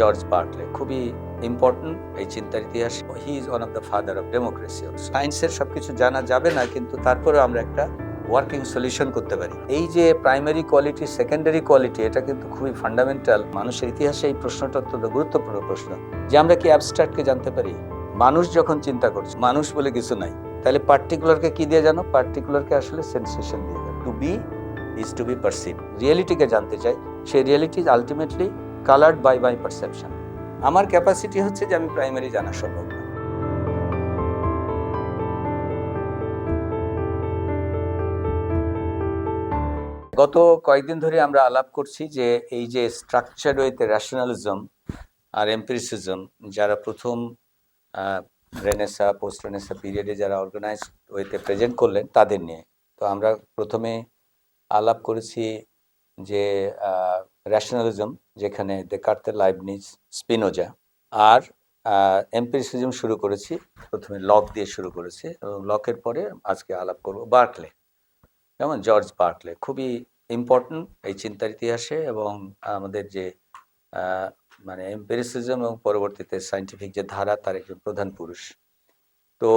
George Berkeley খুবই important এই চিন্তার ইতিহাস। He is one of the father of democracy সায়েন্সের সবকিছু জানা যাবে না, কিন্তু তারপরে আমরা একটা ওয়ার্কিং সলিউশন করতে পারি। এই যে প্রাইমারি কোয়ালিটি সেকেন্ডারি কোয়ালিটি এটা কিন্তু খুবই ফান্ডামেন্টাল মানুষের ইতিহাসে এই প্রশ্নটা অত্যন্ত গুরুত্বপূর্ণ প্রশ্ন। যে আমরা কি অ্যাবস্ট্রাক্টকে জানতে পারি? মানুষ যখন চিন্তা করছে, মানুষ বলে কিছু নাই। তাহলে পার্টিকুলারকে কি দিয়ে জানো? পার্টিকুলারকে আসলে সেন্সেশন দিয়ে জানো। To be is to be perceive রিয়েলিটিকে জানতে চাই। সেই reality ultimately coloured by my perception. আমার ক্যাপাসিটি হচ্ছে যে আমি প্রাইমারি জানা সম্ভব গত কয়েকদিন ধরে আমরা আলাপ করছি যে এই যে স্ট্রাকচার ওয়েতে র্যাশনালিজম আর এম্পিরিসিজম যারা প্রথম রেনেসা পোস্ট রেনেসা পিরিয়ডে যারা অর্গানাইজ ওয়েতে প্রেজেন্ট করলেন তাদের নিয়ে। তো আমরা প্রথমে আলাপ করেছি যে র্যাশনালিজম যেখানে দেকার্তে লাইবনিজ স্পিনোজা আর এম্পিরিসিজম শুরু করেছি, প্রথমে লক দিয়ে শুরু করেছি এবং লকের পরে আজকে আলাপ করব বার্কলে যেমন জর্জ বার্কলে খুবই ইম্পর্টেন্ট এই চিন্তার ইতিহাসে এবং আমাদের যে মানে এম্পেরিসিজম এবং পরবর্তীতে সায়েন্টিফিক যে ধারা, তার একজন প্রধান পুরুষ। তো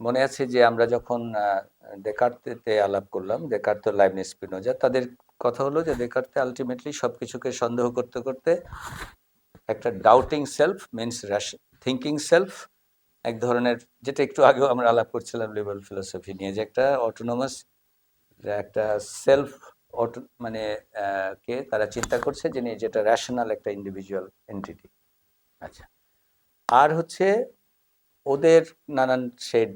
মনে আছে যে, আমরা যখন দেকার্তে আলাপ করলাম দেকার্ত লাইবনিজ স্পিনোজা তাদের কথা হলো যে দেকার্তে আলটিমেটলি সব কিছুকে সন্দেহ করতে করতে একটা doubting self means thinking self এক ধরনের যেটা একটু আগেও আমরা আলাপ করছিলাম লিবারাল ফিলোসফি নিয়ে, যে একটা অটোনোমাস একটা সেলফ অটো মানে কে তারা চিন্তা করছে যিনি যেটা রেশনাল একটা ইন্ডিভিজুয়াল এন্টিটি আচ্ছা। আর হচ্ছে ওদের নানান শেড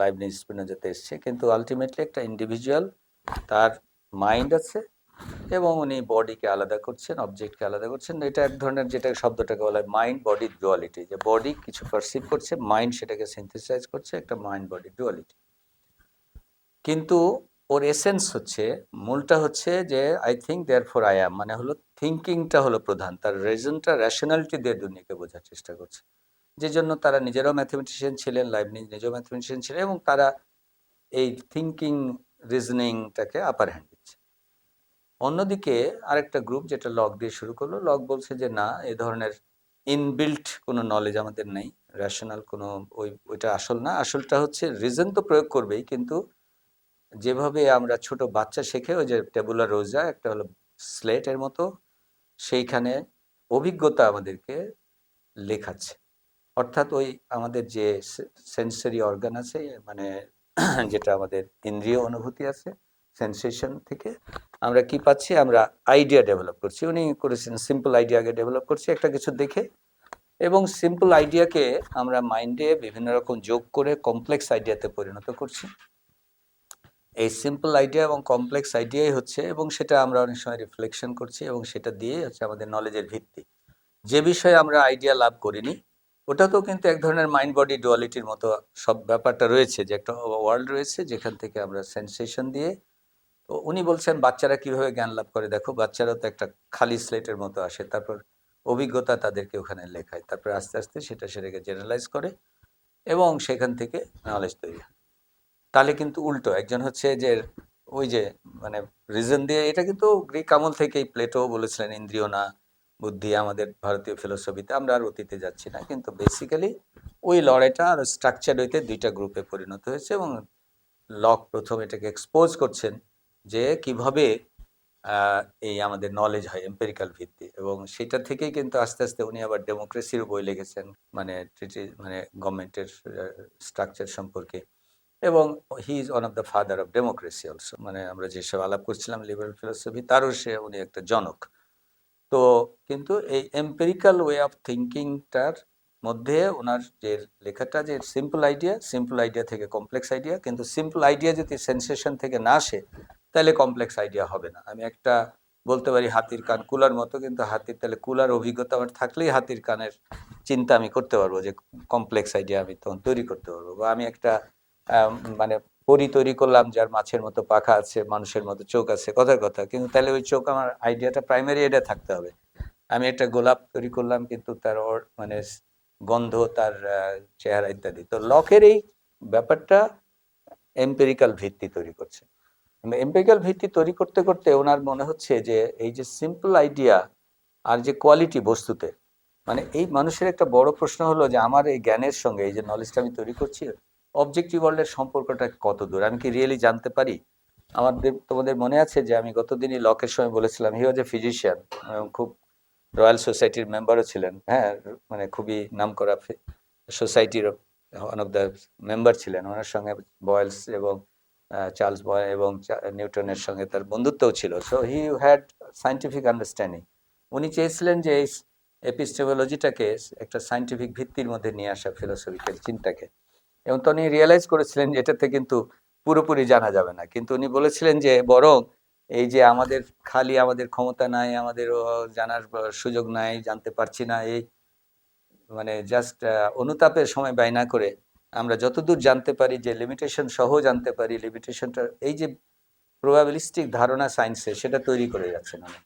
লাইভ স্পিনোজাতে এসছে, কিন্তু আলটিমেটলি একটা ইন্ডিভিজুয়াল তার মাইন্ড আছে এবং উনি বডিকে আলাদা করছেন অবজেক্টকে আলাদা করছেন। এটা এক ধরনের যেটা শব্দটাকে বলা হয় মাইন্ড বডি ডুয়ালিটি যে বডি কিছু পারসিভ করছে মাইন্ড সেটাকে সিনথেসাইজ করছে, একটা মাইন্ড বডি ডুয়ালিটি কিন্তু ওর এসেন্স হচ্ছে, মূলটা হচ্ছে যে I think there for I am মানে হলো থিঙ্কিংটা হলো প্রধান। তার রিজনটা র্যাশনালিটি দিয়ে দুনিয়াকে বোঝার চেষ্টা করছে। যে জন্য তারা নিজেরাও ম্যাথমেটিশিয়ান ছিলেন লাইবনিজ নিজেও ম্যাথমেটিশিয়ান ছিলেন, এবং তারা এই থিঙ্কিং রিজনিংটাকে আপার হ্যান্ড অন্যদিকে আরেকটা গ্রুপ যেটা লগ দিয়ে শুরু করল লগ বলছে যে, না, এ ধরনের ইনবিল্ট কোনো নলেজ আমাদের নেই রেশনাল কোনো ওই, ওইটা আসল না। আসলটা হচ্ছে রিজন তো প্রয়োগ করবেই, কিন্তু যেভাবে আমরা ছোট বাচ্চা শেখে, ওই যে টেবুলার রোজা একটা হলো স্লেটের মতো, সেইখানে অভিজ্ঞতা আমাদেরকে লেখাচ্ছে। অর্থাৎ ওই আমাদের যে সেন্সরি অর্গান আছে মানে যেটা আমাদের ইন্দ্রিয় অনুভূতি আছে সেন্সেশন থেকে আমরা কি পাচ্ছি? আমরা আইডিয়া ডেভেলপ করছি। উনি করেছেন সিম্পল আইডিয়াকে ডেভেলপ করছি, একটা কিছু দেখে। এবং সিম্পল আইডিয়াকে আমরা মাইন্ডে বিভিন্ন রকম যোগ করে কমপ্লেক্স আইডিয়াতে পরিণত করছি। এই সিম্পল আইডিয়া এবং কমপ্লেক্স আইডিয়াই হচ্ছে এবং সেটা আমরা অনেক সময় রিফ্লেকশন করছি এবং সেটা দিয়ে হচ্ছে আমাদের নলেজের ভিত্তি। যে বিষয়ে আমরা আইডিয়া লাভ করিনি, ওটাতেও কিন্তু এক ধরনের মাইন্ড বডি ডুয়ালিটির মতো সব ব্যাপারটা রয়েছে, যে একটা ওয়ার্ল্ড রয়েছে যেখান থেকে আমরা সেন্সেশন দিয়ে তো উনি বলছেন, বাচ্চারা কীভাবে জ্ঞান লাভ করে? দেখো, বাচ্চারা তো একটা খালি স্লেটের মতো আসে। তারপর অভিজ্ঞতা তাদেরকে ওখানে লেখায়। তারপর আস্তে আস্তে সেটা সেটাকে জেনারেলাইজ করে এবং সেখান থেকে নলেজ তৈরি হয়। তাহলে কিন্তু উল্টো, একজন হচ্ছে যে ওই যে মানে রিজন দিয়ে, এটা কিন্তু গ্রিক আমল থেকেই প্লেটো বলেছিলেন, ইন্দ্রিয় না, বুদ্ধি আমাদের ভারতীয় ফিলোসফিতে আমরা আর অতীতে যাচ্ছি না। কিন্তু বেসিক্যালি ওই লড়াইটা আর স্ট্রাকচার হইতে দুইটা গ্রুপে পরিণত হয়েছে এবং লক প্রথম এটাকে এক্সপোজ করছেন যে কীভাবে এই আমাদের নলেজ হয় এম্পেরিক্যাল ভিত্তি এবং সেটা থেকেই কিন্তু আস্তে আস্তে উনি আবার ডেমোক্রেসির বই লিখেছেন মানে মানে গভর্নমেন্টের স্ট্রাকচার সম্পর্কে এবং he is one of the father of democracy also মানে আমরা যেসব আলাপ করছিলাম লিবারাল ফিলোসফি তারও সে উনি একটা জনক। তো কিন্তু এই এম্পেরিক্যাল ওয়ে অফ থিঙ্কিংটার মধ্যে ওনার যে লেখাটা, যে সিম্পল আইডিয়া সিম্পল আইডিয়া থেকে কমপ্লেক্স আইডিয়া কিন্তু সিম্পল আইডিয়া যদি সেন্সেশন থেকে না আসে তাহলে কমপ্লেক্স আইডিয়া হবে না। আমি একটা বলতে পারি হাতির কান কুলার মতো, কিন্তু হাতির তাহলে কুলার অভিজ্ঞতা আমার থাকলেই হাতির কানের চিন্তা আমি করতে পারব যে কমপ্লেক্স আইডিয়া আমি তখন তৈরি করতে পারব। বা আমি একটা মানে পরি তৈরি করলাম যার মাছের মতো পাখা আছে, মানুষের মতো চোখ আছে, কথার কথা। কিন্তু তাহলে ওই চোখ আমার আইডিয়াটা প্রাইমারি এটা থাকতে হবে। আমি একটা গোলাপ তৈরি করলাম, কিন্তু তার মানে গন্ধ, তার চেহারা ইত্যাদি। তো লকের এই ব্যাপারটা এম্পেরিক্যাল ভিত্তি তৈরি করছে। এম্পেরিক্যাল ভিত্তি তৈরি করতে করতে ওনার মনে হচ্ছে যে এই যে সিম্পল আইডিয়া আর যে কোয়ালিটি বস্তুতে মানে এই মানুষের একটা বড় প্রশ্ন হলো যে আমার এই জ্ঞানের সঙ্গে এই যে নলেজটা আমি তৈরি করছি অবজেক্টিভ ওয়ার্ল্ডের সম্পর্কটা কত দূর? আমি কি রিয়েলি জানতে পারি? আমাদের, তোমাদের মনে আছে যে আমি গতদিনই লকের সময় বলেছিলাম হি ওয়াজ এ ফিজিশিয়ান খুব রয়্যাল সোসাইটির মেম্বারও ছিলেন হ্যাঁ মানে খুবই নামকরা সোসাইটির ওয়ান অফ দ্য মেম্বার ছিলেন, ওনার সঙ্গে বয়েলস এবং চার্লস বয় এবং নিউটনের সঙ্গে তার বন্ধুত্বও ছিল। So he had scientific understanding উনি চেয়েছিলেন যে এই এপিস্টেমোলজিটাকে একটা সায়েন্টিফিক ভিত্তির মধ্যে নিয়ে আসা ফিলোসফিক্যাল চিন্তাকে। এবং তো উনি রিয়েলাইজ করেছিলেন যে এটাতে কিন্তু পুরোপুরি জানা যাবে না। কিন্তু উনি বলেছিলেন যে, বরং এই যে আমাদের খালি আমাদের ক্ষমতা নাই, আমাদের জানার সুযোগ নাই, জানতে পারছি না, এই মানে জাস্ট অনুতাপের সময় ব্যয় না করে আমরা যতদূর জানতে পারি যে লিমিটেশন সহ জানতে পারি লিমিটেশনটা এই যে প্রবাবিলিস্টিক ধারণা সায়েন্সের সেটা তৈরি করে যাচ্ছেন উনি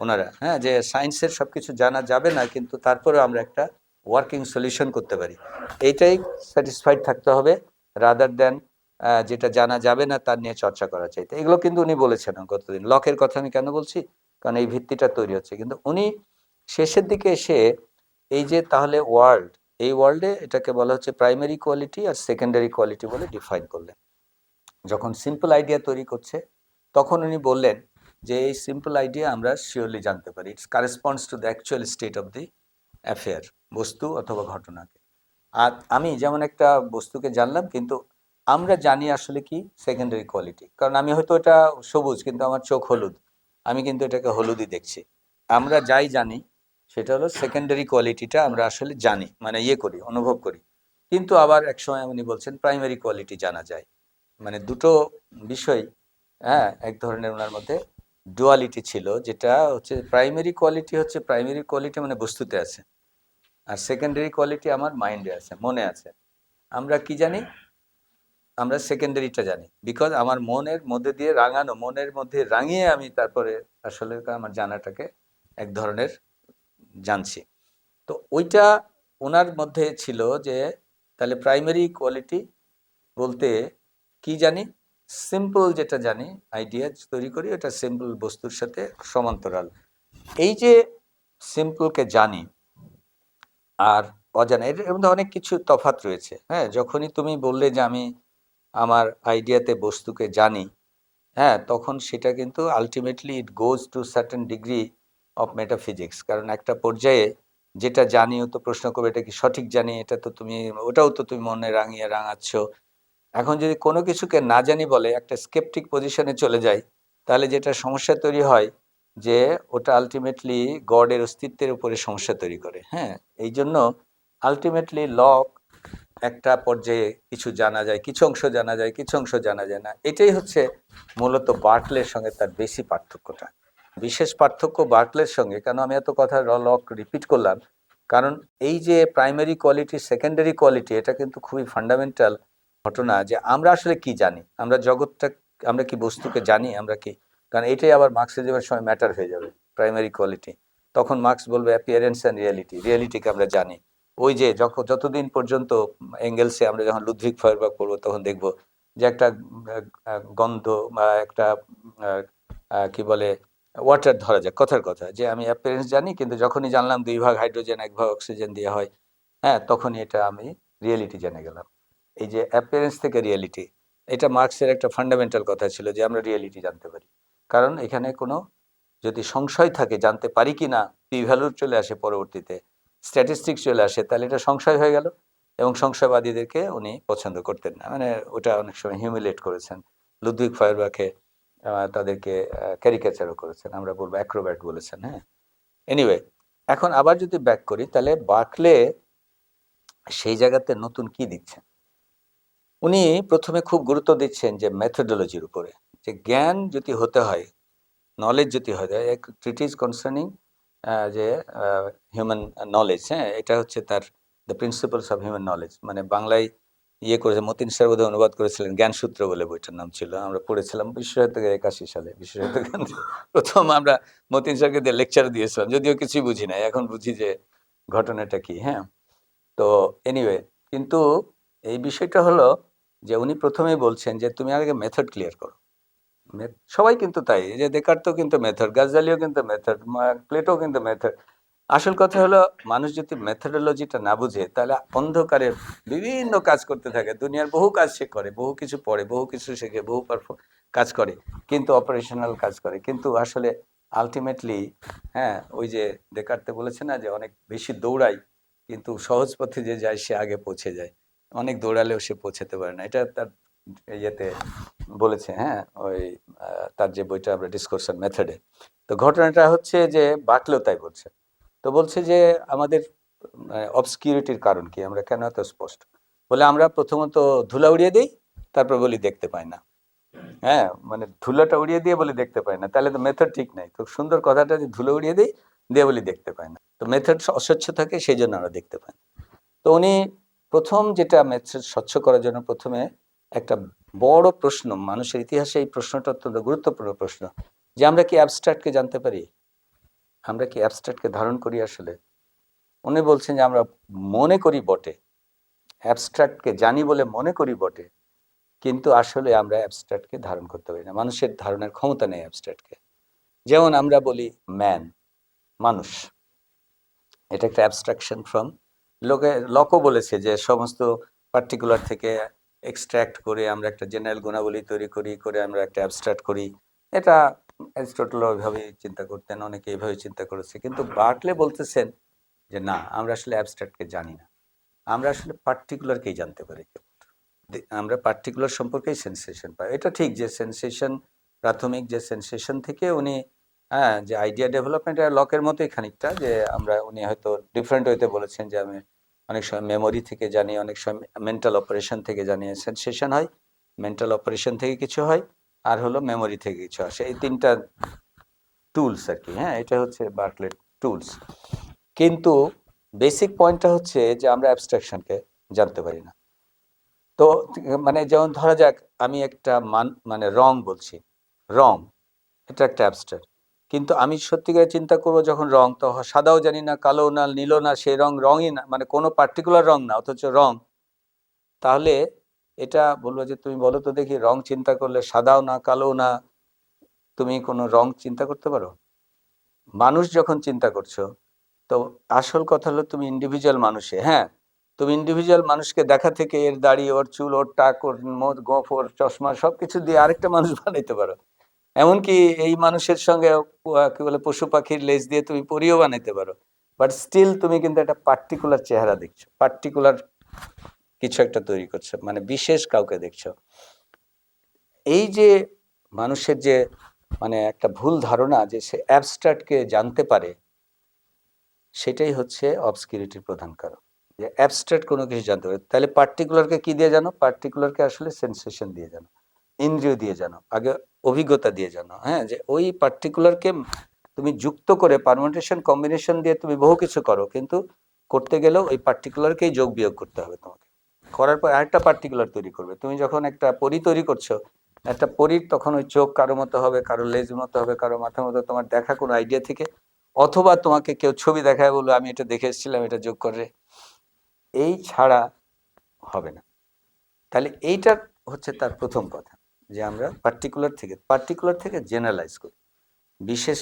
ওনারা। হ্যাঁ যে সায়েন্সের সবকিছু জানা যাবে না, কিন্তু তারপরেও আমরা একটা ওয়ার্কিং সলিউশন করতে পারি। এইটাই স্যাটিসফাইড থাকতে হবে রাদার দেন যেটা জানা যাবে না, তার নিয়ে চর্চা করা চাইতে। এগুলো কিন্তু উনি বলেছেন গতদিন। লকের কথা আমি কেন বলছি? কারণ এই ভিত্তিটা তৈরি হচ্ছে। কিন্তু উনি শেষের দিকে এসে, এই যে তাহলে ওয়ার্ল্ড এই ওয়ার্ল্ডে এটাকে বলা হচ্ছে প্রাইমারি কোয়ালিটি আর সেকেন্ডারি কোয়ালিটি বলে ডিফাইন করলেন। যখন সিম্পল আইডিয়া তৈরি করছে, তখন উনি বললেন যে এই সিম্পল আইডিয়া আমরা শিওরলি জানতে পারি। It's corresponds to the actual state of the affair বস্তু অথবা ঘটনাকে। আর আমি যেমন একটা বস্তুকে জানলাম, কিন্তু আমরা জানি আসলে কি সেকেন্ডারি কোয়ালিটি কারণ আমি হয়তো এটা সবুজ, কিন্তু আমার চোখ হলুদ। আমি কিন্তু এটাকে হলুদই দেখছি। আমরা যাই জানি সেটা হলো সেকেন্ডারি কোয়ালিটিটা আমরা আসলে জানি মানে ইয়ে করি, অনুভব করি। কিন্তু আবার এক সময় উনি বলছেন প্রাইমারি কোয়ালিটি জানা যায়। মানে দুটো বিষয় হ্যাঁ এক ধরনের ওনার মধ্যে ডুয়ালিটি ছিল, যেটা হচ্ছে প্রাইমারি কোয়ালিটি হচ্ছে প্রাইমারি কোয়ালিটি মানে বস্তুতে আছে, আর সেকেন্ডারি কোয়ালিটি আমার মাইন্ডে আছে, মনে আছে। আমরা কি জানি? আমরা সেকেন্ডারিটা জানি বিকজ আমার মনের মধ্যে দিয়ে রাঙানো, মনের মধ্যে রাঙিয়ে আমি তারপরে আসলে আমার জানাটাকে এক ধরনের জানছি। তো ওইটা ওনার মধ্যে ছিল যে, তাহলে প্রাইমারি কোয়ালিটি বলতে কি জানি? সিম্পল যেটা জানি আইডিয়া তৈরি করি এটা সিম্পল বস্তুর সাথে সমান্তরাল। এই যে সিম্পলকে জানি আর অজানা, এর মধ্যে অনেক কিছু তফাৎ রয়েছে হ্যাঁ? যখনই তুমি বললে যে আমি আমার আইডিয়াতে বস্তুকে জানি হ্যাঁ? তখন সেটা কিন্তু ultimately it goes to certain degree of metaphysics কারণ একটা পর্যায়ে যেটা জানিও তো প্রশ্ন করবে, এটা কি সঠিক জানি? এটা তো তুমি, ওটাও তো তুমি মনে রাঙিয়ে রাঙাচ্ছ। এখন যদি কোনো কিছুকে না জানি বলে একটা স্কেপটিক পজিশনে চলে যায় তাহলে যেটা সমস্যা তৈরি হয় যে ওটা আলটিমেটলি গডের অস্তিত্বের উপরে সমস্যা তৈরি করে হ্যাঁ? এই জন্য আলটিমেটলি লক একটা পর্যায়ে কিছু জানা যায়, কিছু অংশ জানা যায়, কিছু অংশ জানা যায় না। এটাই হচ্ছে মূলত বার্টলের সঙ্গে তার বেশি পার্থক্যটা। বিশেষ পার্থক্য বার্টলের সঙ্গে, কেন আমি এত কথা লক রিপিট করলাম? কারণ এই যে প্রাইমারি কোয়ালিটি সেকেন্ডারি কোয়ালিটি এটা কিন্তু খুবই ফান্ডামেন্টাল ঘটনা যে আমরা আসলে কি জানি? আমরা জগৎটা, আমরা কি বস্তুকে জানি? আমরা কি? কারণ এটাই আবার মার্কসিজমের সময় ম্যাটার হয়ে যাবে প্রাইমারি কোয়ালিটি তখন মার্কস বলবে অ্যাপিয়ারেন্স অ্যান্ড রিয়ালিটি রিয়ালিটিকে আমরা জানি। ওই যে যখন যতদিন পর্যন্ত এঙ্গেলসে আমরা যখন লুদ্ভিক ফায়ারবাগ করব তখন দেখব যে একটা গন্ধ বা একটা কি বলে ওয়াটার ধরা যাক, কথার কথা। যে আমি অ্যাপিয়ারেন্স জানি, কিন্তু যখনই জানলাম দুই ভাগ হাইড্রোজেন এক ভাগ অক্সিজেন দিয়ে হয় হ্যাঁ তখনই এটা আমি রিয়েলিটি জেনে গেলাম। এই যে অ্যাপিয়ারেন্স থেকে রিয়েলিটি এটা মার্কসের একটা ফান্ডামেন্টাল কথা ছিল যে আমরা রিয়েলিটি জানতে পারি। কারণ এখানে কোনো যদি সংশয় থাকে, জানতে পারি কি না পি ভ্যালুর চলে আসে পরবর্তীতে স্ট্যাটিস্টিক্স চলে আসে, তাহলে এটা সংশয় হয়ে গেল এবং সংশয়বাদীদেরকে উনি পছন্দ করতেন না। মানে ওটা অনেক সময় হিউমিলেট করেছেন। লুদ্ভিক ফায়ারবাকে তাদেরকে ক্যারিকেচারও করেছেন, আমরা বলব অ্যাক্রোব্যাট বলেছেন হ্যাঁ? এনিওয়ে এখন আবার যদি ব্যাক করি, তাহলে বার্কলে সেই জায়গাতে নতুন কি দিচ্ছেন? উনি প্রথমে খুব গুরুত্ব দিচ্ছেন যে মেথোডোলজির উপরে, যে জ্ঞান যদি হতে হয় নলেজ যদি হয়, এক ট্রিটিস কনসার্নিং যে হিউম্যান নলেজ হ্যাঁ? এটা হচ্ছে তার the principles of human knowledge মানে বাংলায় ইয়ে করেছে, মতিন স্যার বোধহয় অনুবাদ করেছিলেন, জ্ঞানসূত্র বলে বইটার নাম ছিল। আমরা পড়েছিলাম বিশ্বসাহিত্য একাশি সালে বিশ্বসাহিত্য জ্ঞান প্রথম আমরা মতিন স্যারকে দিয়ে লেকচার দিয়েছিলাম, যদিও কিছুই বুঝি নাই। এখন বুঝি যে ঘটনাটা কি হ্যাঁ? তো এনিওয়ে কিন্তু এই বিষয়টা হলো যে উনি প্রথমেই বলছেন যে তুমি আগে মেথড ক্লিয়ার করো। সবাই কিন্তু তাই যে দেকার্তো কিন্তু মেথড গাজালিও কিন্তু মেথড প্লেটো কিন্তু মেথড আসল কথা হলো, মানুষ যদি মেথডোলজিটা না বুঝে, তাহলে অন্ধকারে বিভিন্ন কাজ করতে থাকে। দুনিয়ার বহু কাজ সে করে, বহু কিছু পড়ে, বহু কিছু শেখে, বহু কাজ করে, কিন্তু অপারেশনাল কাজ করে। কিন্তু আসলে আলটিমেটলি হ্যাঁ ওই যে দেকার্তে বলেছে না যে, অনেক বেশি দৌড়াই কিন্তু সহজ পথে যে যায়, সে আগে পৌঁছে যায়। অনেক দৌড়ালেও সে পৌঁছাতে পারে না। এটা তার ইয়েতে বলেছে হ্যাঁ ওই তার যে বইটা আমরা ডিসকোর্সন মেথডে তো ঘটনাটা হচ্ছে যে বাটলেও তাই বলছে। তো বলছে যে আমাদের অবসকিউরিটির কারণ কি? আমরা কেন এত স্পষ্ট? বলে আমরা প্রথমত ধুলা উড়িয়ে দিই, তারপর বলি দেখতে পাই না। হ্যাঁ মানে ধুলাটা উড়িয়ে দিয়ে বলি দেখতে পাই না। তাহলে তো মেথড ঠিক নাই। খুব সুন্দর কথাটা যে ধুলো উড়িয়ে দিই, দিয়ে বলি দেখতে পাই না। তো মেথড অস্বচ্ছ থাকে, সেই জন্য আমরা দেখতে পাই তো উনি প্রথম যেটা মেথড স্বচ্ছ করার জন্য প্রথমে একটা বড় প্রশ্ন, মানুষের ইতিহাসে এই প্রশ্নটা অত্যন্ত গুরুত্বপূর্ণ প্রশ্ন, যে আমরা কি অ্যাবস্ট্রাক্টকে জানতে পারি? আমরা কি অ্যাবস্ট্রাক্টকে ধারণ করি আসলে? উনি বলছেন যে আমরা মনে করি বটে। অ্যাবস্ট্রাক্টকে জানি বলে মনে করি বটে, কিন্তু আসলে আমরা অ্যাবস্ট্রাক্টকে ধারণ করতে পারি না। মানুষের ধারণার ক্ষমতা নেই অ্যাবস্ট্রাক্টকে। যেমন আমরা বলি ম্যান, মানুষ। এটা একটা অ্যাবস্ট্রাকশন ফ্রম। লোকে, লকও বলেছে যে সমস্ত পার্টিকুলার থেকে এক্সট্রাক্ট করে আমরা একটা জেনারেল গুণাবলী তৈরি করি, করে আমরা একটা অ্যাবস্ট্রাক্ট করি। এটা অ্যারিস্টটল ওইভাবেই চিন্তা করতেন, অনেকে এইভাবে চিন্তা করেছে। কিন্তু বার্টলে বলতেছেন যে, না, আমরা আসলে অ্যাবস্ট্রাক্টকে জানি না। আমরা আসলে পার্টিকুলারকেই জানতে পারি আমরা পার্টিকুলার সম্পর্কেই সেন্সেশন পাই। এটা ঠিক যে, সেন্সেশন, প্রাথমিক যে সেন্সেশন থেকে উনি হ্যাঁ যে আইডিয়া ডেভেলপমেন্ট লকের মতোই খানিকটা, যে আমরা, উনি হয়তো ডিফারেন্ট ওয়েতে বলেছেন যে, আমি অনেক সময় মেমোরি থেকে জানি, অনেক সময় মেন্টাল অপারেশন থেকে জানি সেন্সেশন হয়, মেন্টাল অপারেশন থেকে কিছু হয়। আর হলো মেমোরি থেকে কিছু আসে। এই তিনটা টুলস আর কি হ্যাঁ? এটা হচ্ছে বার্কলেট টুলস কিন্তু বেসিক পয়েন্টটা হচ্ছে যে আমরা অ্যাবস্ট্রাকশনকে জানতে পারি না। তো মানে যেমন ধরা যাক, আমি একটা মান মানে রং বলছি। রং এটা একটা অ্যাবস্ট্রাক্ট কিন্তু আমি সত্যিকার চিন্তা করব যখন রং তো সাদাও জানি না কালো না নীল না সেই রং রঙই না মানে কোনো পার্টিকুলার রং না, অথচ রং তাহলে এটা বলব যে তুমি বলো তো দেখি রং চিন্তা করলে সাদাও না কালো না, তুমি কোনো রং চিন্তা করতে পারো? মানুষ যখন চিন্তা করছ, তো আসল কথা হলো তুমি ইন্ডিভিজুয়াল মানুষে হ্যাঁ? তুমি ইন্ডিভিজুয়াল মানুষকে দেখা থেকে এর দাড়ি, ওর চুল, ওর টাক, ওর মদ, গোফ, ওর চশমা সব কিছু দিয়ে আরেকটা মানুষ বানাইতে পারো। এমনকি এই মানুষের সঙ্গে কি বলে, পশু পাখির লেজ দিয়ে তুমি পরিও বানাইতে পারো। বাট স্টিল তুমি কিন্তু একটা পার্টিকুলার চেহারা দেখছ পার্টিকুলার কিছু একটা তৈরি করছ মানে বিশেষ কাউকে দেখছ। এই যে মানুষের যে মানে একটা ভুল ধারণা যে সে অ্যাবস্ট্রাক্টকে জানতে পারে, সেটাই হচ্ছে অবসকিউরিটির প্রধান কারণ। যে অ্যাবস্ট্রাক্ট কোনো কিছু জানতে পারে, তাহলে পার্টিকুলারকে কি দিয়ে জানো? পার্টিকুলারকে আসলে সেন্সেশন দিয়ে জানো, ইন্দ্রিয় দিয়ে জানো, আগে অভিজ্ঞতা দিয়ে জানো হ্যাঁ? যে ওই পার্টিকুলারকে তুমি যুক্ত করে পারমুটেশন কম্বিনেশন দিয়ে তুমি বহু কিছু করো, কিন্তু করতে গেলেও ওই পার্টিকুলারকেই যোগ বিয়োগ করতে হবে তোমাকে। করার পর আরেকটা পার্টিকুলার তৈরি করবে। তুমি যখন একটা পরি তৈরি করছ, একটা পরীর তখন ওই চোখ কারও মতো হবে, কারও লেজ মতো হবে, কারও মাথার মতো তোমার দেখা কোনো আইডিয়া থেকে, অথবা তোমাকে কেউ ছবি দেখায় বলল, আমি এটা দেখে এসেছিলাম, এটা যোগ করে এই ছাড়া হবে না। তাহলে এইটা হচ্ছে তার প্রথম কথা, যে আমরা পার্টিকুলার থেকে পার্টিকুলার থেকে জেনারেলাইজ করি। বিশেষ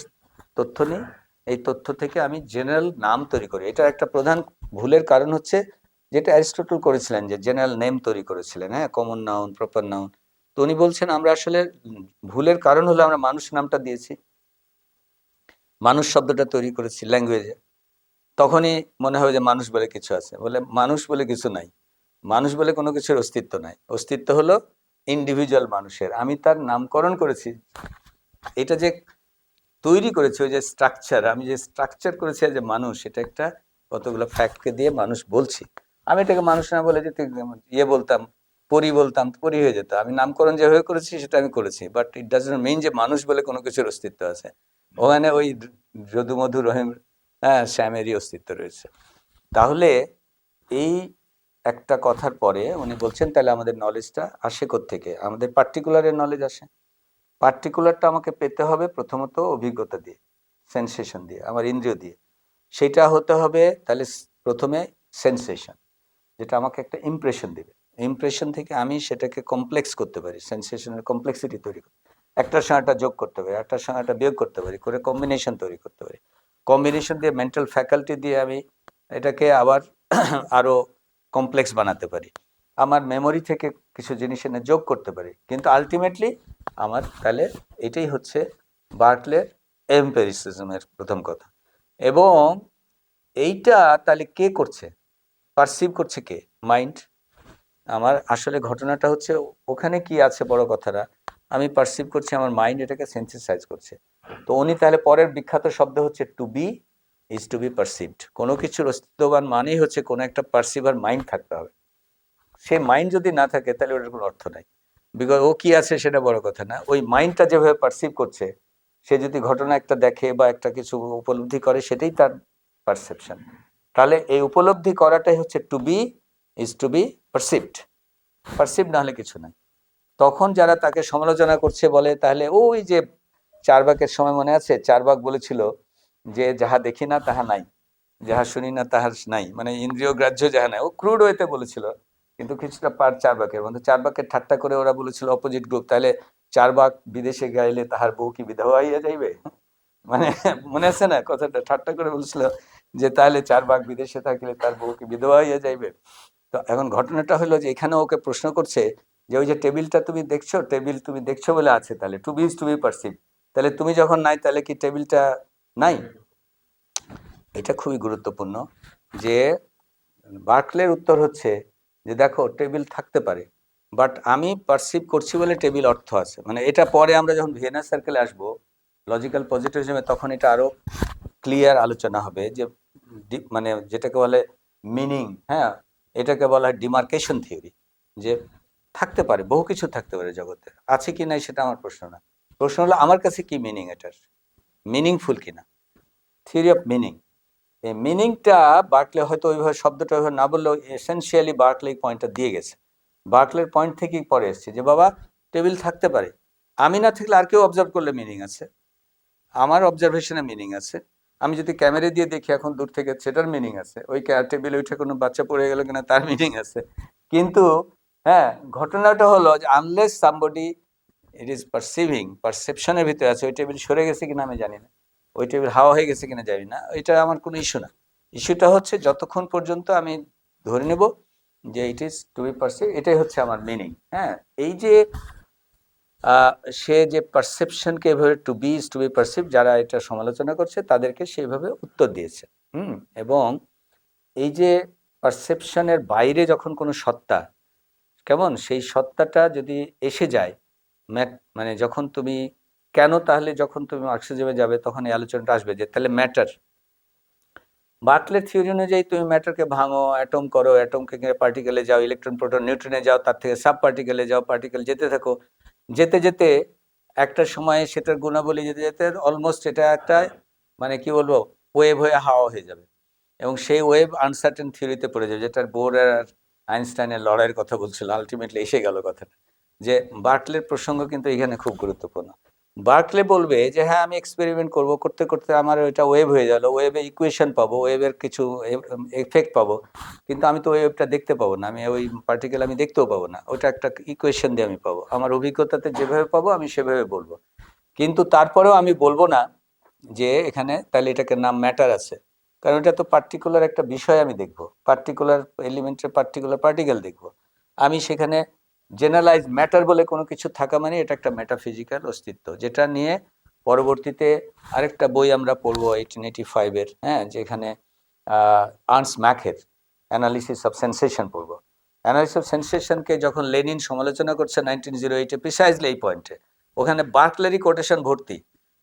তথ্য নিই, এই তথ্য থেকে আমি জেনারেল নাম তৈরি করি। এটা একটা প্রধান ভুলের কারণ হচ্ছে যেটা অ্যারিস্টটল করেছিলেন যে জেনারেল নেম তৈরি করেছিলেন হ্যাঁ কমন নাউন, প্রপার নাউন। তো উনি বলছেন, আমরা আসলে ভুলের কারণ হলো আমরা মানুষ নামটা দিয়েছি। মানুষ শব্দটা তৈরি করেছি ল্যাঙ্গুয়েজে। তখনই মনে হবে যে মানুষ বলে কিছু আছে। বলে মানুষ বলে কিছু নাই। মানুষ বলে কোনো কিছুর অস্তিত্ব নাই। অস্তিত্ব হলো ইন্ডিভিজুয়াল মানুষের। আমি তার নামকরণ করেছি। এটা যে তৈরি করেছি, ওই যে স্ট্রাকচার আমি যে স্ট্রাকচার করেছি যে মানুষ, এটা একটা কতগুলো ফ্যাক্টকে দিয়ে মানুষ বলছি। আমি এটাকে মানুষ না বলে যদি ইয়ে বলতাম, পরি বলতাম পরি হয়ে যেত। আমি নামকরণ যেভাবে করেছি, সেটা আমি করেছি। বাট ইট ডাজন্ট মিন যে মানুষ বলে কোনো কিছুর অস্তিত্ব আছে। ওখানে ওই যদু মধু রহিম হ্যাঁ শ্যামেরই অস্তিত্ব রয়েছে। তাহলে এই একটা কথার পরে উনি বলছেন, তাহলে আমাদের নলেজটা আসে থেকে আমাদের পার্টিকুলারের নলেজ আসে। পার্টিকুলারটা আমাকে পেতে হবে প্রথমত অভিজ্ঞতা দিয়ে সেন্সেশন দিয়ে, আমার ইন্দ্রিয় দিয়ে। সেটা হতে হবে তাহলে প্রথমে সেন্সেশন যেটা আমাকে একটা ইমপ্রেশন দেবে। ইমপ্রেশন থেকে আমি সেটাকে কমপ্লেক্স করতে পারি সেন্সেশনের কমপ্লেক্সিটি তৈরি করতে একটার সঙ্গে একটা যোগ করতে পারি, একটার সঙ্গে একটা বিয়োগ করতে পারি, করে কম্বিনেশন তৈরি করতে পারি। কম্বিনেশন দিয়ে মেন্টাল ফ্যাকাল্টি দিয়ে আমি এটাকে আবার আরও কমপ্লেক্স বানাতে পারি। আমার মেমোরি থেকে কিছু জিনিস এনে যোগ করতে পারি। কিন্তু আলটিমেটলি আমার তাহলে এটাই হচ্ছে বার্টলের এম্পেরিসিজমের প্রথম কথা। এবং এইটা তাহলে কে করছে? পারসিভ করছে কে? মাইন্ড আমার আসলে ঘটনাটা হচ্ছে, ওখানে কি আছে বড় কথাটা? আমি পারসিভ করছি, আমার মাইন্ড এটাকে সেন্সিসাইজ করছে। তো উনি তাহলে পরের বিখ্যাত শব্দ হচ্ছে to be is to be perceived কোনো কিছুর অস্তিত্ববান মানেই হচ্ছে কোনো একটা পারসিভার মাইন্ড থাকতে হবে। সেই মাইন্ড যদি না থাকে, তাহলে ওটার কোনো অর্থ নাই। বিকজ ও কি আছে সেটা বড় কথা না। ওই মাইন্ডটা যেভাবে পারসিভ করছে, সে যদি ঘটনা একটা দেখে বা একটা কিছু উপলব্ধি করে, সেটাই তার পারসেপশন তাহলে এই উপলব্ধি করাটাই হচ্ছে to be is to be perceived perceive না হলে কিছু নাই। তখন যারা তাকে সমালোচনা করছে বলে, তাহলে ওই যে চারবাকের সময় মনে আছে, চারবাক বলেছিল যে যাহা দেখি না তাহা নাই, যাহা শুনি না তাহার নাই মানে ইন্দ্রিয় গ্রাহ্য যাহা নাই। ও ক্রুড ওয়েতে বলেছিল, কিন্তু কিছুটা পার চারবাকের মধ্যে। চারবাকের ঠাট্টা করে ওরা বলেছিল অপোজিট গ্রুপ তাহলে চারবাক বিদেশে গাইলে তাহার বউ কি বিধবা হইয়া যাইবে? মানে মনে আছে না কথাটা? ঠাট্টা করে বলছিল যে তাহলে চারবাক বিদেশে থাকলে তার বউকে বিধবা হইয়া যাইবে। তো এখন ঘটনাটা হলো যে এখানে ওকে প্রশ্ন করছে যে ওই যে টেবিলটা তুমি দেখছ, টেবিল তুমি দেখছ বলে আছে তাহলে to be is to be perceive তাহলে তুমি যখন নাই তাহলে কি টেবিলটা নাই? এটা খুবই গুরুত্বপূর্ণ যে বার্কলের উত্তর হচ্ছে যে দেখো টেবিল থাকতে পারে বাট আমি পারসিভ করছি বলে টেবিল অর্থ আছে। মানে এটা পরে আমরা যখন ভিয়েনা সার্কেলে আসব লজিক্যাল পজিটিভিজমে তখন এটা আরও ক্লিয়ার আলোচনা হবে যে মানে যেটাকে বলে মিনিং হ্যাঁ? এটাকে বলা হয় ডিমার্কেশন থিওরি যে থাকতে পারে, বহু কিছু থাকতে পারে জগতে। আছে কি নাই সেটা আমার প্রশ্ন না। প্রশ্ন হলো, আমার কাছে কি মিনিং এটার? মিনিংফুল কিনা থিওরি অফ মিনিং এই মিনিংটা বার্কলে হয়তো ওইভাবে, শব্দটা ওইভাবে না বললেও এসেনশিয়ালি বার্কলে পয়েন্টটা দিয়ে গেছে। বার্কলের পয়েন্ট থেকেই পরে এসছে যে, বাবা টেবিল থাকতে পারে। আমি না থাকলে আর কেউ অবজার্ভ করলে মিনিং আছে। আমার অবজারভেশনে মিনিং আছে। আমি যদি ক্যামেরা দিয়ে দেখি এখন দূর থেকে সেটার মিনিং আছে। ওই টেবিলে উঠে কোনো বাচ্চা পড়ে গেল কিনা তার মিনিং আছে। কিন্তু হ্যাঁ ঘটনাটা হলো যে unless somebody it is perceiving পারসেপশনের ভিতরে আছে, ওই টেবিল সরে গেছে কিনা আমি জানি না। ওই টেবিল হাওয়া হয়ে গেছে কিনা জানি না। এটা আমার কোনো ইস্যু না। ইস্যুটা হচ্ছে যতক্ষণ পর্যন্ত আমি ধরে নেব যে it is to be perceive এটাই হচ্ছে আমার মিনিং হ্যাঁ? এই যে সে যে পারসেপশনকে এভাবে to be to be perceive যারা এটা সমালোচনা করছে, তাদেরকে সেইভাবে উত্তর দিয়েছে। হুম, এবং এই যে পারসেপশনের বাইরে যখন কোনো সত্তা, কেমন? সেই সত্তাটা যদি এসে যায় মানে যখন তুমি, কেন তাহলে যখন তুমি মার্কসিজমে যাবে, তখন এই আলোচনাটা আসবে যে তাহলে ম্যাটার বাটলের থিওরি অনুযায়ী তুমি ম্যাটারকে ভাঙো অ্যাটম করো অ্যাটমকে পার্টিকেলে যাও ইলেকট্রন প্রোটন নিউট্রনে যাও, তার থেকে সাব পার্টিকেলে যাও পার্টিকেল যেতে থাকো যেতে যেতে একটা সময়ে সেটার গুণাবলী যেতে যেতে অলমোস্ট এটা একটা মানে কি বলব ওয়েভ হয়ে হাওয়া হয়ে যাবে। এবং সেই ওয়েভ আনসার্টেন থিওরিতে পড়ে যাবে, যেটার বোর আর আইনস্টাইনের লড়াইয়ের কথা বলছিল আলটিমেটলি এসে গেল কথাটা, যে বার্টলের প্রসঙ্গ কিন্তু এখানে খুব গুরুত্বপূর্ণ। বার্কলে বলবে যে হ্যাঁ আমি এক্সপেরিমেন্ট করব। করতে করতে আমার ওইটা ওয়েভ হয়ে গেল। ওয়েভে ইকুয়েশন পাবো ওয়েবের কিছু এফেক্ট পাবো। কিন্তু আমি তো ওয়েবটা দেখতে পাবো না। আমি ওই পার্টিকেল আমি দেখতেও পাবো না। ওটা একটা ইকুয়েশন দিয়ে আমি পাবো। আমার অভিজ্ঞতাতে যেভাবে পাবো, আমি সেভাবে বলব। কিন্তু তারপরেও আমি বলব না যে, এখানে তাহলে এটাকে নাম ম্যাটার আছে। কারণ এটা তো পার্টিকুলার একটা বিষয় আমি দেখব। পার্টিকুলার এলিমেন্টের পার্টিকুলার পার্টিকেল দেখব। আমি সেখানে জেনারেলাইজ ম্যাটার বলে কোনো কিছু থাকা মানে এটা একটা মেটাফিজিক্যাল অস্তিত্ব, যেটা নিয়ে পরবর্তীতে আরেকটা বই আমরা পড়ব এইটিন এইটি ফাইভের হ্যাঁ যেখানে আর্নস ম্যাকের অ্যানালিসিস অফ সেন্সেশন পড়ব। অ্যানালিসিস অফ সেন্সেশনকে যখন লেনিন সমালোচনা করছে নাইনটিন জিরো এইটে প্রিসাইজলি এই পয়েন্টে ওখানে বার্কলেরই কোটেশন ভর্তি।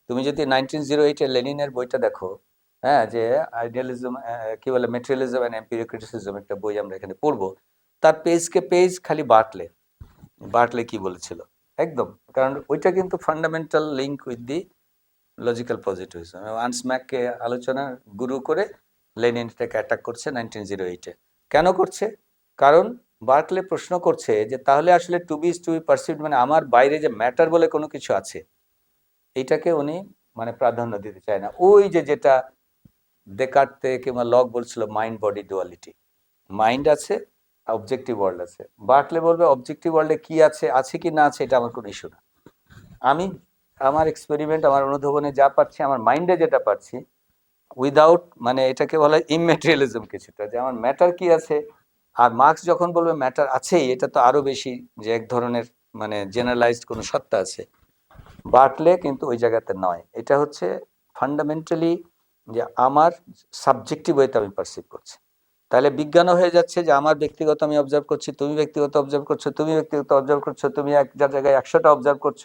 তুমি যদি নাইনটিন জিরো এইটে লেনিনের বইটা দেখো হ্যাঁ যে আইডিয়ালিজম কি বলে মেটেরিয়ালিজম অ্যান্ড এম্পিরিক্রিটিসিজম একটা বই আমরা এখানে পড়ব, তার পেজকে পেজ খালি বার্কলে। বার্কলে কি বলেছিল? একদম। কারণ ওইটা কিন্তু fundamental link with the logical positivism আনসম্যাককে আলোচনা গুরু করে লেনিনটাকে অ্যাটাক করছে নাইনটিন জিরো এইটে কেন করছে? কারণ বার্টলে প্রশ্ন করছে যে, তাহলে আসলে to be to be perceived মানে আমার বাইরে যে ম্যাটার বলে কোনো কিছু আছে, এইটাকে উনি মানে প্রাধান্য দিতে চায় না। ওই যে যেটা দেকার্তে কিংবা লক বলছিল মাইন্ড বডি ডুয়ালিটি মাইন্ড আছে অবজেক্টিভ ওয়ার্ল্ড আছে। বার্কলে বলবে অবজেক্টিভ ওয়ার্ল্ডে কি আছে আছে কি না আছে, এটা আমার কোনো ইস্যু না। আমি আমার এক্সপেরিমেন্ট আমার অনুধাবনে যা পাচ্ছি আমার মাইন্ডে যেটা পাচ্ছি উইদাউট মানে এটাকে বলা হয় ইমেটেরিয়ালিজম কিছুটা, যে আমার ম্যাটার কি আছে, আর মার্কস যখন বলবে ম্যাটার আছেই, এটা তো আরও বেশি যে এক ধরনের মানে জেনারেলাইজড কোনো সত্তা আছে। বাটলে কিন্তু ওই জায়গাতে নয়। এটা হচ্ছে ফান্ডামেন্টালি যে আমার সাবজেক্টিভ ওয়েতে আমি পারসিভ করছি। তাহলে বিজ্ঞানও হয়ে যাচ্ছে যে আমার ব্যক্তিগত আমি অবজার্ভ করছি, তুমি ব্যক্তিগত অবজার্ভ করছ, তুমি ব্যক্তিগত অবজার্ভ করছ, তুমি এক যার জায়গায় একশোটা অবজার্ভ করছ।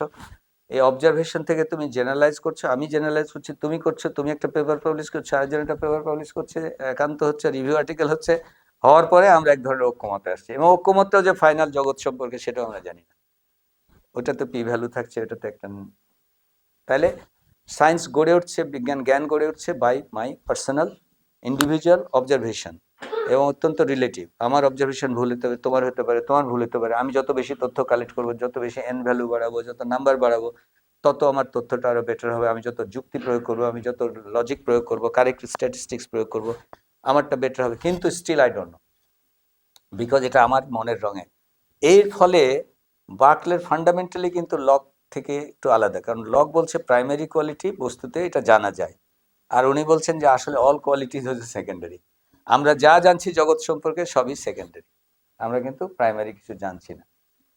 এই অবজারভেশন থেকে তুমি জেনারেলাইজ করছ, আমি জেনারেলাইজ করছি, তুমি করছ, তুমি একটা পেপার পাবলিশ করছ, আরেকজন একটা পেপার পাবলিশ করছে, একান্ত হচ্ছে রিভিউ আর্টিকেল হচ্ছে, হওয়ার পরে আমরা এক ধরনের ঐক্যমতে আসছি। এবং ঐক্যমতটাও যে ফাইনাল জগৎ সম্পর্কে সেটাও আমরা জানি না। ওটাতে পি ভ্যালু থাকছে ওটাতে একটা তাহলে সায়েন্স গড়ে উঠছে, বিজ্ঞান জ্ঞান গড়ে উঠছে by my personal individual observation এবং অত্যন্ত রিলেটিভ আমার অবজারভেশন ভুল হতে পারে, তোমার হতে পারে, তোমার ভুল হতে পারে। আমি যত বেশি তথ্য কালেক্ট করব, যত বেশি এন ভ্যালু বাড়াবো, যত নাম্বার বাড়াবো, তত আমার তথ্যটা আরও বেটার হবে। আমি যত যুক্তি প্রয়োগ করব, আমি যত লজিক প্রয়োগ করব কারেক্ট স্ট্যাটিস্টিক্স প্রয়োগ করব, আমারটা বেটার হবে। কিন্তু still I don't know because এটা আমার মনের রঙে। এর ফলে বার্কলের ফান্ডামেন্টালি কিন্তু লক থেকে একটু আলাদা, কারণ লক বলছে প্রাইমারি কোয়ালিটি বস্তুতে এটা জানা যায়। আর উনি বলছেন যে আসলে অল কোয়ালিটিজ হচ্ছে সেকেন্ডারি আমরা যা জানছি জগৎ সম্পর্কে সবই সেকেন্ডারি আমরা কিন্তু প্রাইমারি কিছু জানছি না।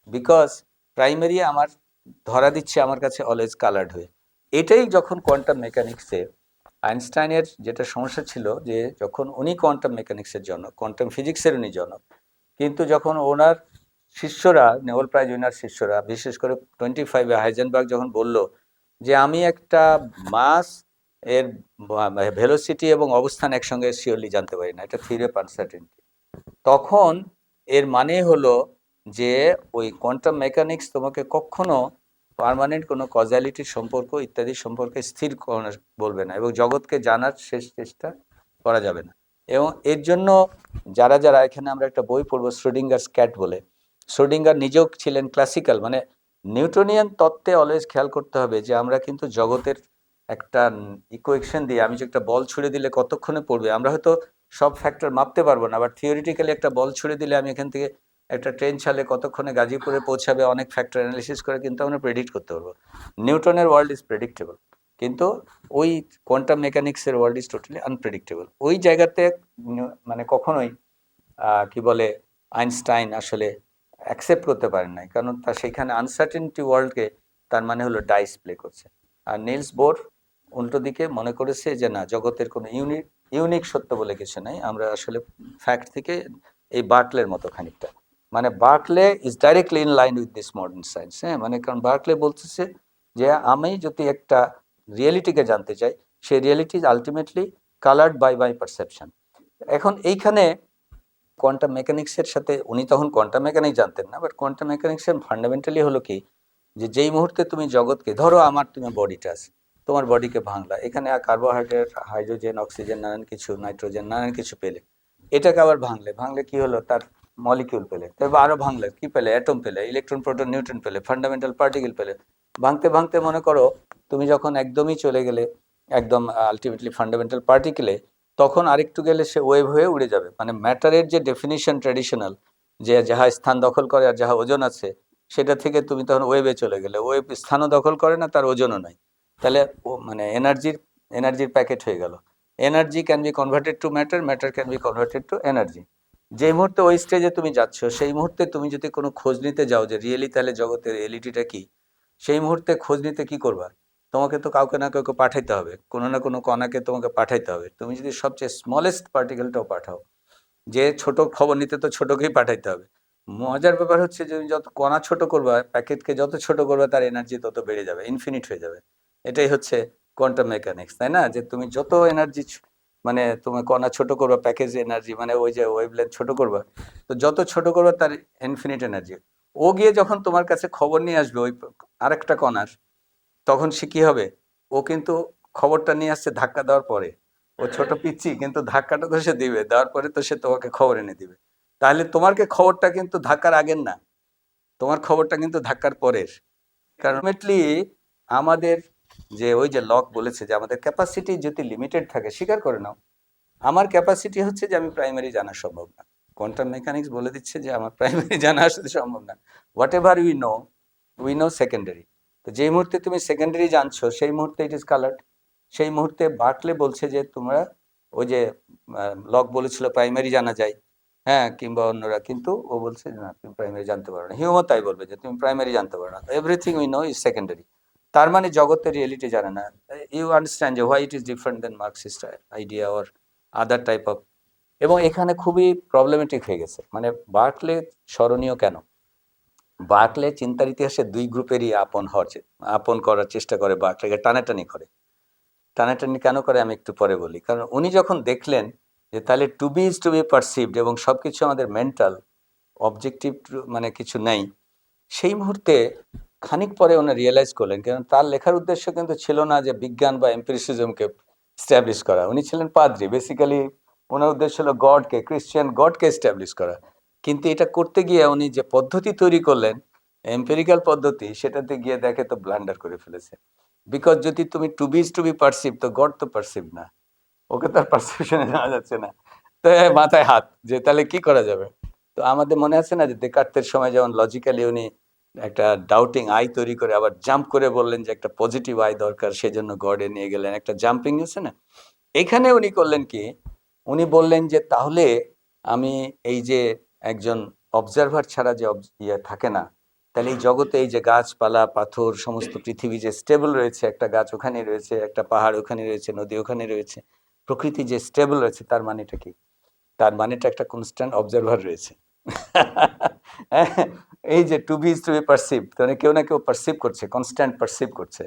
বিকজ প্রাইমারি আমার ধরা দিচ্ছে আমার কাছে অলওয়েজ কালার্ড হয়ে। এটাই যখন কোয়ান্টাম মেকানিক্সে আইনস্টাইনের যেটা সমস্যা ছিল যে যখন উনি কোয়ান্টাম মেকানিক্সের জন্য কোয়ান্টাম ফিজিক্সের উনি জনক, কিন্তু যখন ওনার শিষ্যরা নোবেল প্রাইজ উইনার শিষ্যরা, বিশেষ করে টোয়েন্টি ফাইভে হাইজেনবার্গ যখন বলল যে আমি একটা মাস এর ভেলোসিটি এবং অবস্থান একসঙ্গে শিওরলি জানতে পারি না, এটা থিওরি অফ আনসার্টেনটি তখন এর মানে হলো যে, ওই কোয়ান্টাম মেকানিক্স তোমাকে কখনো পার্মানেন্ট কোনো কজালিটির সম্পর্ক ইত্যাদি সম্পর্কে স্থির বলবে না এবং জগৎকে জানার শেষ চেষ্টা করা যাবে না। এবং এর জন্য যারা যারা এখানে আমরা একটা বই পড়ব শ্রোডিঙ্গার স্ক্যাট বলে শ্রোডিঙ্গার নিজেও ছিলেন ক্লাসিক্যাল মানে নিউটনিয়ান তত্ত্বে অলওয়েজ খেয়াল করতে হবে যে, আমরা কিন্তু জগতের একটা ইকুয়েশন দিয়ে আমি যে একটা বল ছুড়ে দিলে কতক্ষণে পড়বে? আমরা হয়তো সব ফ্যাক্টর মাপতে পারব না বাট থিওরিটিক্যালি একটা বল ছুড়ে দিলে আমি এখান থেকে একটা ট্রেন ছালে কতক্ষণে গাজীপুরে পৌঁছাবে, অনেক ফ্যাক্টর অ্যানালিসিস করে কিন্তু আমরা প্রেডিক্ট করতে পারব। নিউটনের ওয়ার্ল্ড ইজ প্রেডিক্টেবল কিন্তু ওই কোয়ান্টাম মেকানিক্সের ওয়ার্ল্ড ইজ টোটালি আনপ্রেডিক্টেবল ওই জায়গাতে মানে কখনোই কি বলে, আইনস্টাইন আসলে অ্যাকসেপ্ট করতে পারেন নাই, কারণ তার সেখানে আনসার্টেনটি ওয়ার্ল্ডকে তার মানে হলো ডাইস প্লে করছে। আর নিলস বোর উল্টো দিকে মনে করেছে যে, না, জগতের কোনো ইউনিক ইউনিক সত্য বলে কিছু নাই। আমরা আসলে ফ্যাক্ট থেকে এই বার্টলের মতো খানিকটা। মানে Berkeley is directly in line with this modern science হ্যাঁ? মানে কারণ বার্টলে বলতেছে যে, আমি যদি একটা রিয়েলিটিকে জানতে চাই সেই reality is ultimately coloured by by perception এখন এইখানে কোয়ান্টাম মেকানিক্সের সাথে উনি তখন কোয়ান্টাম মেকানিক্স জানতেন না বাট কোয়ান্টাম মেকানিক্সের ফান্ডামেন্টালি হলো কি? যে, যেই মুহূর্তে তুমি জগৎকে, ধরো আমার তুমি বডিটা আছে তোমার বডিকে ভাঙলা। এখানে আর কার্বোহাইড্রেট হাইড্রোজেন অক্সিজেন নানান কিছু নাইট্রোজেন নানান কিছু পেলে। এটাকে আবার ভাঙলে। ভাঙলে কি হলো? তার মলিকিউল পেলে। তবে আরও ভাঙলে। কি পেলে? অ্যাটম পেলে। ইলেকট্রন প্রোটন নিউট্রন পেলে। ফান্ডামেন্টাল পার্টিকেল পেলে। ভাঙতে ভাঙতে মনে করো, তুমি যখন একদমই চলে গেলে, একদম আলটিমেটলি ফান্ডামেন্টাল পার্টিকেলে তখন আরেকটু গেলে সে ওয়েভ হয়ে উড়ে যাবে। মানে ম্যাটারের যে ডেফিনিশন ট্র্যাডিশনাল যে যাহা স্থান দখল করে আর যাহা ওজন আছে, সেটা থেকে তুমি তখন ওয়েবে চলে গেলে। ওয়েব স্থানও দখল করে না, তার ওজনও নাই। তাহলে মানে এনার্জির এনার্জির প্যাকেট হয়ে গেল। Energy can be converted to matter matter can be converted to energy যে মুহূর্তে ওই স্টেজে তুমি যাচ্ছ, সেই মুহূর্তে তুমি যদি কোনো খোঁজ নিতে যাও যে রিয়েলি তাহলে জগতের রিয়েলিটিটা কি, সেই মুহূর্তে খোঁজ নিতে কি করবা? তোমাকে তো কাউকে না কাউকে পাঠাইতে হবে, কোনো না কোনো কণাকে তোমাকে পাঠাইতে হবে। তুমি যদি সবচেয়ে স্মলেস্ট পার্টিকেলটাও পাঠাও, যে ছোট খবর নিতে তো ছোটকেই পাঠাইতে হবে। মজার ব্যাপার হচ্ছে যে যত কণা ছোট করবা প্যাকেটকে যত ছোট করবা, তার এনার্জি তত বেড়ে যাবে ইনফিনিট হয়ে যাবে। এটাই হচ্ছে কোয়ান্টাম মেকানিক্স তাই না? যে তুমি যত এনার্জি মানে তুমি কণা ছোট করবা প্যাকেজ এনার্জি মানে ওই যে ওয়েভলেন্থ ছোট করবা, তো যত ছোট করবা তার ইনফিনিট এনার্জি ও গিয়ে যখন তোমার কাছে খবর নিয়ে আসবে, ওই আরেকটা কণার, তখন সে কি হবে? ও কিন্তু খবরটা নিয়ে আসছে ধাক্কা দেওয়ার পরে। ও ছোট পিচ্ছি কিন্তু ধাক্কাটা তো সে দিবে, দেওয়ার পরে তো সে তোমাকে খবর এনে দিবে। তাহলে তোমারকে খবরটা কিন্তু ধাক্কার আগের না, তোমার খবরটা কিন্তু ধাক্কার পরের। কারণ আমাদের যে ওই যে লক বলেছে যে আমাদের ক্যাপাসিটি যদি লিমিটেড থাকে, স্বীকার করে নাও। আমার ক্যাপাসিটি হচ্ছে যে আমি প্রাইমারি জানা সম্ভব না। কোয়ান্টাম মেকানিক্স বলে দিচ্ছে যে আমার প্রাইমারি জানা আসলে সম্ভব না। Whatever we know we know secondary তো যেই মুহূর্তে তুমি সেকেন্ডারি জানছো, সেই মুহূর্তে ইট ইজ কালার্ড সেই মুহূর্তে বার্কলে বলছে যে তোমরা ওই যে লক বলেছিল প্রাইমারি জানা যায়। হ্যাঁ কিংবা অন্যরা, কিন্তু ও বলছে না, তুমি প্রাইমারি জানতে পারো না। হিউমও তাই বলবে যে তুমি প্রাইমারি জানতে পারো না। Everything we know is secondary তার মানে জগতের রিয়েলিটি জানে না। ইউ আন্ডারস্ট্যান্ড যে why it is different then Marxist idea or other type of এবং এখানে খুবই প্রবলেমেটিক হয়ে গেছে। মানে বার্কলে স্মরণীয় কেন? বার্কলে চিন্তার ইতিহাসে দুই গ্রুপেরই আপন হওয়ার আপন করার চেষ্টা করে বার্কলেকে, টানাটানি করে। টানাটানি কেন করে আমি একটু পরে বলি। কারণ উনি যখন দেখলেন যে তাহলে to be is to be perceived এবং সব কিছু আমাদের মেন্টাল অবজেক্টিভ মানে কিছু নেই, সেই মুহূর্তে খানিক পরে উনি রিয়েলাইজ করলেন কারণ তার লেখার উদ্দেশ্য কিন্তু ছিল না যে বিজ্ঞান বা এম্পিরিসিজমকে স্ট্যাবলিশ করা। উনি ছিলেন পাদ্রি। বেসিক্যালি ওনার উদ্দেশ্য ছিল গডকে ক্রিশ্চিয়ান গডকে স্ট্যাবলিশ করা। কিন্তু এটা করতে গিয়ে উনি যে পদ্ধতি তৈরি করলেন এম্পেরিক্যাল পদ্ধতি, সেটাতে গিয়ে দেখে তো ব্লান্ডার করে ফেলেছে। বিকজ যদি তুমি to be is to be perceive তো গড তো পারসিভ না। ওকে তার পারসেপশনে জানা যাচ্ছে না। তো মাথায় হাত যে তাহলে কি করা যাবে? তো আমাদের মনে আছে না যে দেকার্তের সময় যেমন লজিক্যালি উনি একটা ডাউটিং আই তৈরি করে আবার জাম্প করে বললেন যে একটা পজিটিভ আই দরকার, সেজন্য গডে নিয়ে গেলেন। একটা জাম্পিং আছে না? এখানে উনি করলেন কি? উনি বললেন যে, তাহলে আমি এই যে একজন অবজারভার ছাড়া যে ইয়ে থাকে না, তাহলে এই জগতে এই যে গাছপালা, পাথর, সমস্ত পৃথিবী যে স্টেবল রয়েছে, একটা গাছ ওখানে রয়েছে, একটা পাহাড় ওখানে রয়েছে, নদী ওখানে রয়েছে, প্রকৃতি যে স্টেবল রয়েছে, তার মানেটা কি? তার মানেটা একটা কনস্ট্যান্ট অবজারভার রয়েছে। এই যে to be is to be perceive মানে কেউ না কেউ পারসিভ করছে কনস্ট্যান্ট পারসিভ করছে।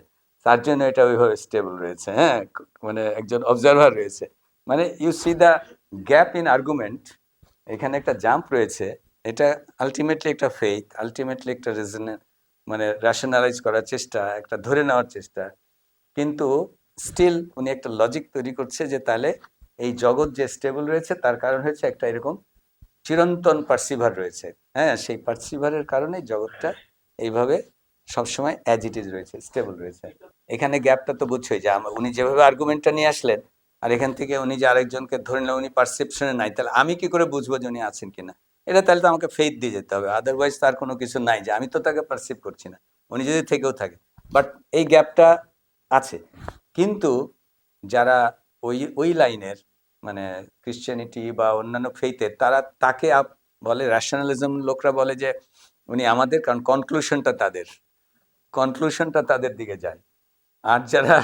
তার জন্য এটা ওইভাবে স্টেবল রয়েছে হ্যাঁ? মানে একজন অবজারভার রয়েছে। মানে you see the gap in argument এখানে একটা জাম্প রয়েছে, এটা আলটিমেটলি একটা ফেইথ আলটিমেটলি একটা রিজনে মানে রেশনালাইজ করার চেষ্টা, একটা ধরে নেওয়ার চেষ্টা। কিন্তু স্টিল উনি একটা লজিক তৈরি করছে যে তাহলে এই জগৎ যে স্টেবল রয়েছে, তার কারণ হচ্ছে একটা এরকম চিরন্তন পার্সিভার রয়েছে। হ্যাঁ সেই পার্সিভারের কারণে জগৎটা এইভাবে সবসময় অ্যাজ ইট ইজ রয়েছে স্টেবল রয়েছে। এখানে গ্যাপটা তো বুঝছোই যে উনি যেভাবে আর্গুমেন্টটা নিয়ে আসলেন, আর এখান থেকে উনি যে আরেকজনকে ধরে নিলেন, উনি পারসেপশনে নাই। তাহলে আমি কি করে বুঝব যে উনি আছেন কিনা এটা তাহলে তো আমাকে ফেথ দিয়ে যেতে হবে। আদারওয়াইজ তার কোনো কিছু নাই যে আমি তো তাকে পারসিভ করছি না। উনি যদি থেকেও থাকে। বাট এই গ্যাপটা আছে। কিন্তু যারা ওই ওই লাইনের মানে ক্রিশ্চিয়ানিটি বা অন্যান্য ফেইথের তারা তাকে বলে র্যাশনালিজম লোকরা বলে যে উনি আমাদের, কারণ কনক্লুশনটা তাদের। কনক্লুশনটা তাদের দিকে যায়। আর যারা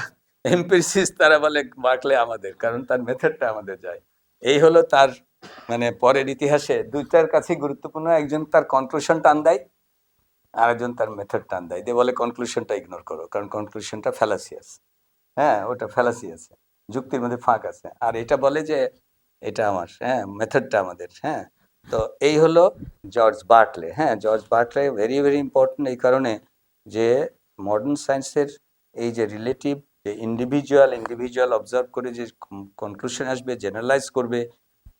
এমপিসিস তারা বলে বাকলে আমাদের, কারণ তার মেথডটা আমাদের যায়। এই হলো তার মানে পরের ইতিহাসে। দুইটার কাছে গুরুত্বপূর্ণ, একজন তার কনক্লুশন টান দেয় আর একজন তার মেথড টান দেয়। দিয়ে বলে কনক্লুশনটা ইগনোর করো, কারণ কনক্লুশনটা ফ্যালাসিয়াস হ্যাঁ ওটা ফ্যালাসি আছে। যুক্তির মধ্যে ফাঁক আছে। আর এটা বলে যে এটা আমার হ্যাঁ মেথডটা আমাদের হ্যাঁ। তো এই হলো জর্জ বার্টলে হ্যাঁ। George Berkeley very very important এই কারণে যে মডার্ন সায়েন্সের এই যে রিলেটিভ যে ইন্ডিভিজুয়াল ইন্ডিভিজুয়াল অবজার্ভ করে যে কনক্লুশন আসবে জেনারেলাইজ করবে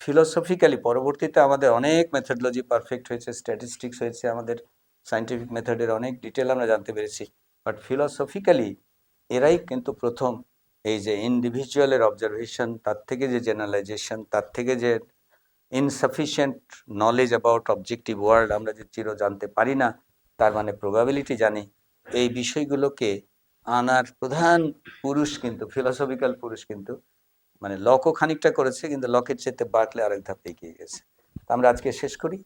ফিলোসফিক্যালি পরবর্তীতে আমাদের অনেক মেথডোলজি পারফেক্ট হয়েছে স্ট্যাটিস্টিক্স হয়েছে, আমাদের সায়েন্টিফিক মেথডের অনেক ডিটেল আমরা জানতে পেরেছি। বাট ফিলোসফিক্যালি এরাই কিন্তু প্রথম এই যে ইন্ডিভিজুয়ালের অবজারভেশন তার থেকে যে জেনারেলাইজেশন তার থেকে যে insufficient knowledge about objective world আমরা যে চির জানতে পারি না, তার মানে প্রবাবিলিটি জানি, এই বিষয়গুলোকে আনার প্রধান পুরুষ কিন্তু ফিলোসফিক্যাল পুরুষ কিন্তু মানে লকও খানিকটা করেছে, কিন্তু লকের চেতে বাটলে আরেক ধাপ এগিয়ে গেছে। তো আমরা আজকে শেষ করি।